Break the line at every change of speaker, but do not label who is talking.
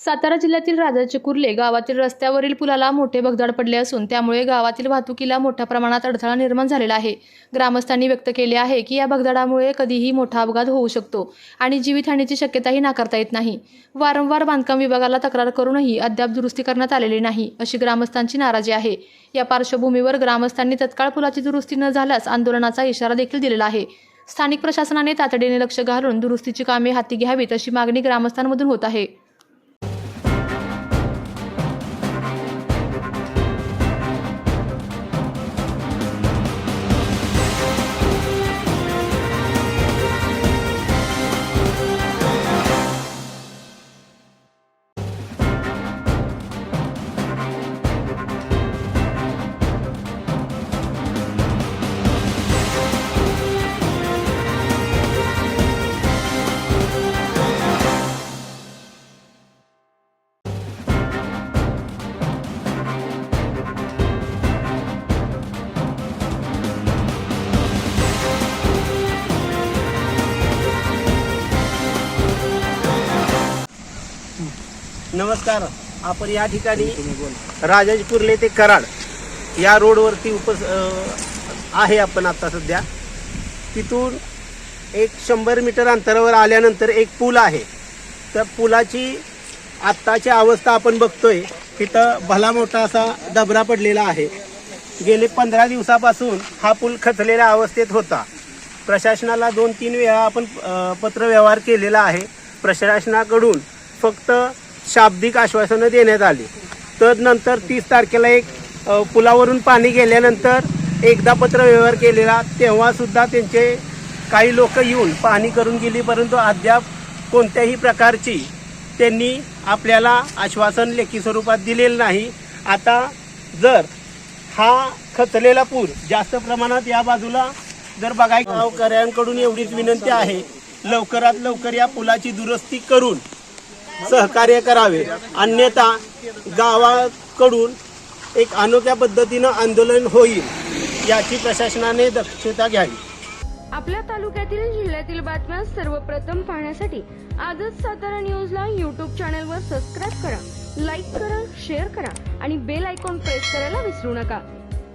सातारा जिल्ह्यातील राजाचे कुर्ले गावातील रस्त्यावरील पुलाला मोठे भगदाड पडले असून त्यामुळे गावातील वाहतुकीला मोठ्या प्रमाणात अडथळा निर्माण झालेला आहे. ग्रामस्थांनी व्यक्त केले आहे की या भगदाडामुळे कधीही मोठा अपघात होऊ शकतो आणि जीवितहानीची शक्यताही नाकारता येत नाही. वारंवार बांधकाम विभागाला तक्रार करूनही अद्याप दुरुस्ती करण्यात आलेली नाही अशी ग्रामस्थांची नाराजी आहे. या पार्श्वभूमीवर ग्रामस्थांनी तत्काळ पुलाची दुरुस्ती न झाल्यास आंदोलनाचा इशारा देखील दिलेला आहे. स्थानिक प्रशासनाने तातडीने लक्ष घालून दुरुस्तीची कामे हाती घ्यावीत अशी मागणी ग्रामस्थांमधून होत आहे.
नमस्कार. आपण या ठिकाणी राजाजी कुर्ले ते कराड या रोडवरती उपस आहे आपण आता सध्या. तिथून एक शंभर मीटर अंतरावर आल्यानंतर एक पूल आहे. त्या पुलाची आत्ताची अवस्था आपण बघतोय. तिथं भला मोठा असा दबरा पडलेला आहे. गेले पंधरा दिवसापासून हा पूल खचलेल्या अवस्थेत होता. प्रशासनाला दोन तीन वेळा आपण पत्रव्यवहार केलेला आहे. प्रशासनाकडून फक्त शाब्दिक आश्वासनं देण्यात आली. तदनंतर तीस तारखेला एक पुलावरून पाणी गेल्यानंतर एकदा पत्र व्यवहार केलेला तेव्हासुद्धा त्यांचे काही लोक येऊन पाहणी करून गेली परंतु अद्याप कोणत्याही प्रकारची त्यांनी आपल्याला आश्वासन लेखी स्वरूपात दिलेलं नाही. आता जर हा खचलेला पूर जास्त प्रमाणात या बाजूला जर बघाय गावकऱ्यांकडून एवढीच विनंती आहे लवकरात लवकर या पुलाची दुरुस्ती करून सहकार्य करावे. अन्यथा गावाकडून एक अनोख्या पद्धतीनं आंदोलन होईल याची प्रशासनाने दक्षता घ्यावी.
आपल्या तालुक्यातील जिल्ह्यातील बातम्या सर्वप्रथम पाहण्यासाठी आजच सातारा न्यूजला यूट्यूब चॅनलवर सबस्क्राईब करा लाईक करा शेअर करा आणि बेल आयकॉन प्रेस करायला विसरू नका.